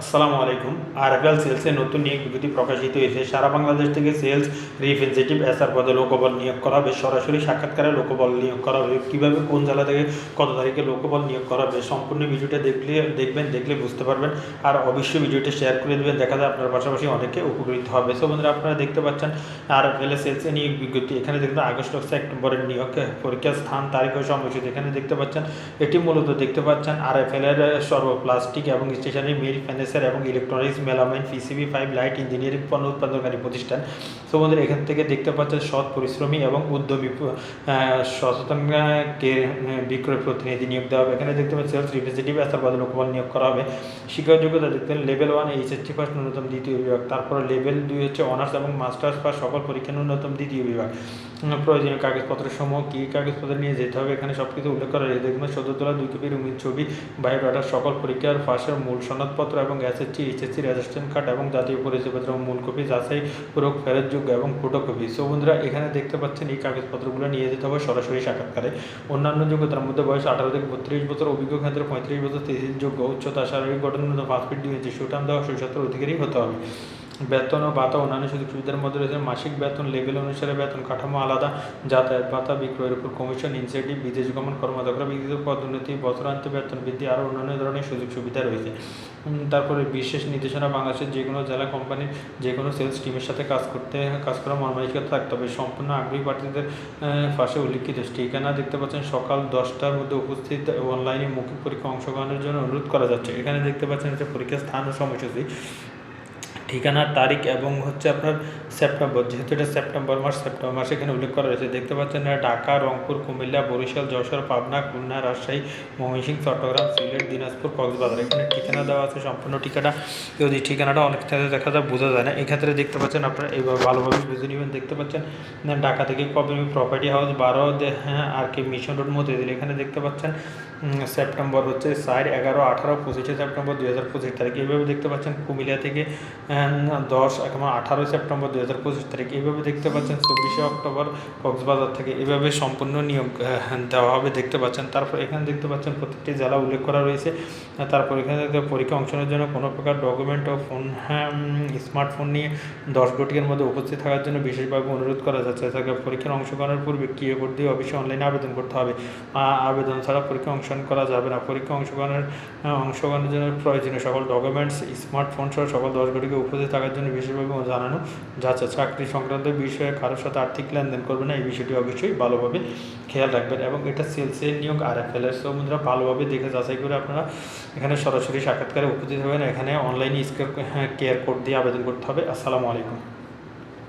আসসালামু আলাইকুম। আরএফএল সেলসে নতুন নিয়োগ বিজ্ঞপ্তি প্রকাশিত হয়েছে। সারা বাংলাদেশ থেকে সেলস রিপ্রেজেন্টেটিভ এসআর পদে লোকবল নিয়োগ করা হবে। সরাসরি সাক্ষাৎকারে লোকবল নিয়োগ করা হবে। কীভাবে, কোন জেলা থেকে, কত তারিখে লোকবল নিয়োগ করা হবে? সম্পূর্ণ ভিডিওটা দেখলে, দেখবেন, দেখলে বুঝতে পারবেন। আর অবশ্যই ভিডিওটা শেয়ার করে দেবেন। দেখা যায় আপনার পাশাপাশি অনেকে উপকৃত হবে। সো বন্ধুরা, আপনারা দেখতে পাচ্ছেন আরএফএল সেলসে নিয়োগ বিজ্ঞপ্তি। এখানে দেখবেন আগস্ট সেপ্টেম্বরের নিয়োগ পরীক্ষার স্থান, তারিখ ও সময়সূচি এখানে দেখতে পাচ্ছেন, এটি মূলত দেখতে পাচ্ছেন আরএফএল এর সর্ব প্লাস্টিক এবং স্টেশনারি মিল ফার্নিচার এবং electronics melamine PCB five light engineering পণ্য উৎপাদনকারী প্রতিষ্ঠান। সো বন্ধুরা এখান থেকে দেখতে পাচ্ছেন সৎ পরিশ্রমী এবং উদ্যমী আহ, সচেতনকে বিক্রয় প্রতিনিধি নিয়োগ দেওয়া হবে। এখানে দেখতে পাচ্ছেন সেলস রিপ্রেজেন্টেটিভ আসার পদে লোকবল নিয়োগ করা হবে। শিক্ষা যোগ্যতা দেখতে লেভেল ওয়ান এইচএসসি ফার্স্ট ন্যূনতম দ্বিতীয় বিভাগ। তারপরে লেভেল দুই হচ্ছে অনার্স এবং মাস্টার্স পাস সকল পরীক্ষা ন্যূনতম দ্বিতীয় বিভাগ। প্রয়োজনীয় কাগজপত্র সমূহ, কী কাগজপত্র নিয়ে যেতে হবে, এখানে সব কিছু উল্লেখ করা রয়েছে। দেখবেন সদ্য তোলা দুই কপি রঙিন ছবি বায়োডাটার সকল পরীক্ষার ফাঁসের মূল সনদপত্র এবং এসএসসি এইচএসসি রেজিস্ট্রেশন কার্ড এবং জাতীয় পরিচয়পত্র মূল কপি, যাচাই পূরক ফেরতযোগ্য এবং ফটোকপি সো বন্ধুরা, এখানে দেখতে পাচ্ছেন এই কাগজপত্রগুলো নিয়ে যেতে হবে সরাসরি সাক্ষাৎকারে। অন্যান্য যোগ্যতার মধ্যে বয়স আঠারো থেকে বত্রিশ বছর, অভিজ্ঞ ক্ষেত্রে পঁয়ত্রিশ বছর তেইশ যোগ্য, উচ্চতা, শারীরিক গঠনগত পাঁচ ফিট ইঞ্চি সুটান দেওয়া শৈশবের অধিকারী হতে হবে। বেতন ও ভাতা অন্যান্য সুযোগ সুবিধার মধ্যে রয়েছে। মাসিক বেতন, লেভেল অনুসারে বেতন, কাঠামো আলাদা, যাতায়াত ভাতা, বিক্রয়ের উপর কমিশন ইনসেন্টিভ বিদেশ গমন কর্মদক্ষতা বিদ্যুৎ পদোন্নতি বছরান্ত বেতন বৃদ্ধি আরও অন্যান্য ধরনের সুযোগ সুবিধা রয়েছে তারপরে বিশেষ নির্দেশনা, বাংলাদেশের যে কোনো জেলা কোম্পানির যে কোনো সেলস টিমের সাথে কাজ করতে, কাজ করা মর্মালিকতা থাকতে হবে। সম্পূর্ণ আগ্রহী প্রার্থীদের পাশে উল্লিখিত ঠিকানা দেখতে পাচ্ছেন। সকাল দশটার মধ্যে উপস্থিত অনলাইনে মৌখিক পরীক্ষা অংশগ্রহণের জন্য অনুরোধ করা যাচ্ছে। এখানে দেখতে পাচ্ছেন যে পরীক্ষার স্থান ও সময়সূচি। ঠিকানার তারিখ এবং হচ্ছে আপনার সেপ্টেম্বর যেহেতু এটা সেপ্টেম্বর মাস সেপ্টেম্বর মাসে এখানে উল্লেখ করা রয়েছে। দেখতে পাচ্ছেন ঢাকা, রংপুর, কুমিল্লা, বরিশাল, যশোর, পাবনা, খুলনা, রাজশাহী ময়মনসিংহ চট্টগ্রাম, সিলেট, দিনাজপুর, কক্সবাজার। এখানে ঠিকানা দেওয়া আছে, সম্পূর্ণ ঠিকানা। যদি ঠিকানাটা অনেক ক্ষেত্রে দেখা যায় বোঝা যায় না। এক্ষেত্রে দেখতে পাচ্ছেন আপনারা এইভাবে ভালোভাবে বুঝে নেবেন। দেখতে পাচ্ছেন ঢাকা থেকে কবে প্রপার্টি হাউস বারো হ্যাঁ আর কি মিশন রোড মধ্যে দিলে। এখানে দেখতে পাচ্ছেন সেপ্টেম্বর হচ্ছে চার এগারো, আঠারো, পঁচিশে সেপ্টেম্বর দুই হাজার পঁচিশ তারিখ। এইভাবে দেখতে পাচ্ছেন কুমিল্লা থেকে দশ, এখন আঠারোই সেপ্টেম্বর দুই হাজার পঁচিশ তারিখ। এইভাবে দেখতে পাচ্ছেন চব্বিশে অক্টোবর কক্সবাজার থেকে এইভাবে সম্পূর্ণ নিয়োগ দেওয়া হবে, দেখতে পাচ্ছেন। তারপর এখানে দেখতে পাচ্ছেন প্রত্যেকটি জেলা উল্লেখ করা রয়েছে। তারপর এখানে দেখতে পরীক্ষা অংশগ্রহণের জন্য কোনো প্রকার ডকুমেন্ট ও ফোন হ্যাঁ স্মার্টফোন নিয়ে দশ ঘটিকার মধ্যে উপস্থিত থাকার জন্য বিশেষভাবে অনুরোধ করা যাচ্ছে। তাকে পরীক্ষার অংশগ্রহণের পূর্বে কিউ কোড দিয়ে অবশ্যই অনলাইনে আবেদন করতে হবে। আবেদন ছাড়া পরীক্ষা অংশগ্রহণ করা যাবে না। পরীক্ষা অংশগ্রহণের অংশগ্রহণের জন্য প্রয়োজনীয় সকল ডকুমেন্টস স্মার্টফোন সহ সকল দশ ঘটিকে উপস্থিত থাকার জন্য বিশেষভাবে জানানো যাচ্ছে। চাকরি সংক্রান্ত বিষয়ে কারোর সাথে আর্থিক লেনদেন করবে না, এই বিষয়টি অবশ্যই ভালোভাবে খেয়াল রাখবেন এবং এটা সেলসের নিয়োগ আর এফ এল এর বন্ধুরা ভালোভাবে দেখে যাচাই করে আপনারা এখানে সরাসরি সাক্ষাৎকারে উপস্থিত হবেন। এখানে অনলাইনে স্কেয়ার কেয়ার কোড দিয়ে আবেদন করতে হবে। আসসালামু আলাইকুম।